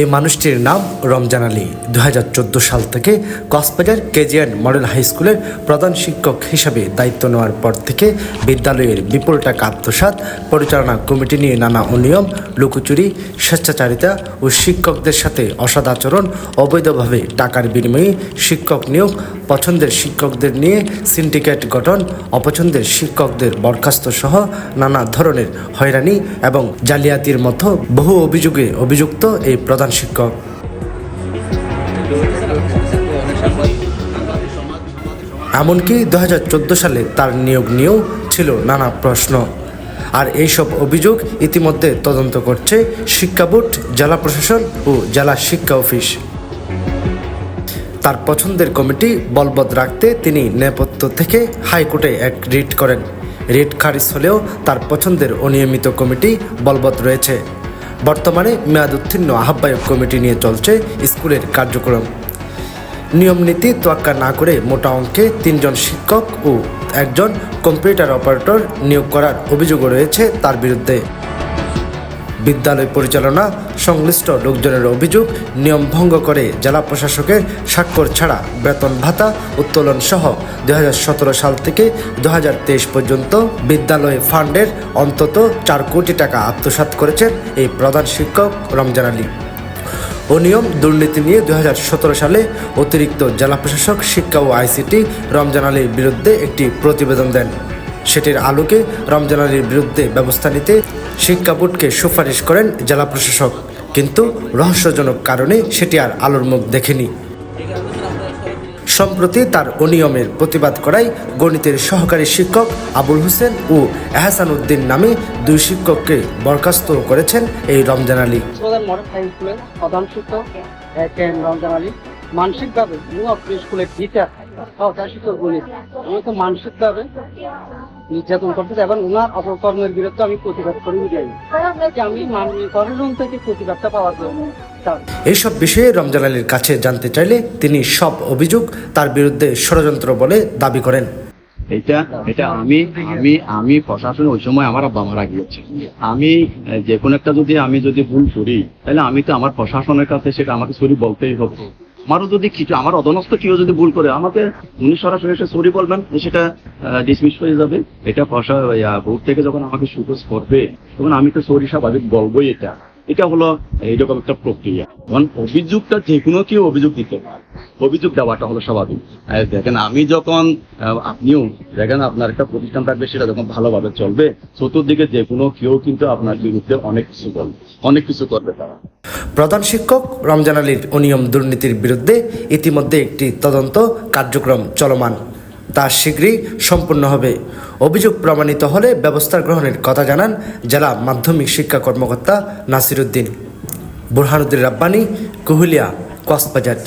এই মানুষটির নাম রমজান আলী। দু হাজার চোদ্দ সাল থেকে কক্সবাজার কেজিএন মডেল হাই স্কুলের প্রধান শিক্ষক হিসাবে দায়িত্ব নেওয়ার পর থেকে বিদ্যালয়ের বিপুল টাকা আত্মসাৎ, পরিচালনা কমিটি নিয়ে নানা অনিয়ম, লুকোচুরি, স্বেচ্ছাচারিতা ও শিক্ষকদের সাথে অসৎ আচরণ, অবৈধভাবে টাকার বিনিময়ে শিক্ষক নিয়োগ, পছন্দের শিক্ষকদের নিয়ে সিন্ডিকেট গঠন, অপছন্দের শিক্ষকদের বরখাস্ত সহ নানা ধরনের হয়রানি এবং জালিয়াতির মতো বহু অভিযোগে অভিযুক্ত এই প্রধান শিক্ষক। এমনকি দুই হাজার চোদ্দ সালে তার নিয়োগ নিয়েও ছিল নানা প্রশ্ন। আর এইসব অভিযোগ ইতিমধ্যে তদন্ত করছে শিক্ষা বোর্ড, জেলা প্রশাসন ও জেলা শিক্ষা অফিস। তার পছন্দের কমিটি বলবৎ রাখতে তিনি নেপথ্য থেকে হাইকোর্টে এক রিট করেন। রিট খারিজ হলেও তার পছন্দের অনিয়মিত কমিটি বলবৎ রয়েছে। বর্তমানে মেয়াদ উত্তীর্ণ আহ্বায়ক কমিটি নিয়ে চলছে স্কুলের কার্যক্রম। নিয়ম নীতি তোয়াক্কা না করে মোটা অঙ্কে তিনজন শিক্ষক ও একজন কম্পিউটার অপারেটর নিয়োগ করার অভিযোগও রয়েছে তার বিরুদ্ধে। বিদ্যালয় পরিচালনা সংশ্লিষ্ট লোকজনের অভিযোগ নিয়ম ভঙ্গ করে জেলা প্রশাসকের স্বাক্ষর ছাড়া বেতন ভাতা উত্তোলন সহ দু হাজার সতেরো সাল থেকে দু হাজার তেইশ পর্যন্ত বিদ্যালয় ফান্ডের অন্তত চার কোটি টাকা আত্মসাৎ করেছেন এই প্রধান শিক্ষক রমজান আলী। অনিয়ম দুর্নীতি নিয়ে দু হাজার সতেরো সালে অতিরিক্ত জেলা প্রশাসক শিক্ষা ও আইসিটি রমজান আলীর বিরুদ্ধে একটি প্রতিবেদন দেন। সেটির আলোকে রমজান আলীর বিরুদ্ধে ব্যবস্থা নিতে শিক্ষা বোর্ডকে সুপারিশ করেন জেলা প্রশাসক। কিন্তু রহস্যজনক কারণে সেটি আর আলোর মুখ দেখেনি। সম্প্রতি তার অনিয়মের প্রতিবাদ করায় গণিতের সহকারী শিক্ষক আবুল হোসেন ও এহসান উদ্দিন নামে দুই শিক্ষককে বরখাস্ত করেছেন এই রমজান রমজান আলী। মানসিকভাবে স্কুলের টিচার আমি তো মানসিকভাবে নির্যাতন করতেছে এবং ওনার অপকর্মের বিরুদ্ধে আমি প্রতিবাদ করে আমি মাননীয় প্রশাসন থেকে প্রতিবাদটা পাওয়ার জন্য। এইসব বিষয়ে রমজান আলীর কাছে জানতে চাইলে তিনি সব অভিযোগ তার বিরুদ্ধে ষড়যন্ত্র বলে দাবি করেন। এটা এটা আমি আমি আমি প্রশাসন ওই সময় আমার আব্বা মারা গিয়েছে। আমি যে কোনো একটা যদি আমি যদি ভুল করি তাহলে আমি তো আমার প্রশাসনের কাছে সেটা আমাকে সরি বলতেই হবে। আমারও যদি কিছু আমার অধনস্থ কেউ যদি ভুল করে, আমাকে উনি সরাসরি এসে সরি বলবেন সেটা ডিসমিস হয়ে যাবে। এটা প্রশা বোর্ড থেকে যখন আমাকে সুযোগ করবে, তখন আমি তো সরি স্বাভাবিক বলবোই এটা। এটা হলো এইরকম একটা প্রক্রিয়া। এখন অভিযোগটা যে কোনো কেউ অভিযোগ দিতে পারে। অভিযোগ দেওয়াটা হলো স্বাভাবিক। দেখেন, আমি যখন আপনিও, দেখেন, আপনার একটা প্রতিষ্ঠান থাকবে, সেটা যখন ভালোভাবে চলবে, চতুর্দিকে যে কোনো কেউ কিন্তু আপনার বিরুদ্ধে অনেক কিছু বলবে। অনেক কিছু করবে তারা। প্রধান শিক্ষক রমজান আলীর অনিয়ম দুর্নীতির বিরুদ্ধে ইতিমধ্যে একটি তদন্ত কার্যক্রম চলমান। তা শীঘ্রই সম্পূর্ণ হবে। অভিযোগ প্রমাণিত হলে ব্যবস্থা গ্রহণের কথা জানান জেলা মাধ্যমিক শিক্ষা কর্মকর্তা নাসির উদ্দিন বুরহানুদ্দিন রাব্বানি, কুহুলিয়া, কক্সবাজার।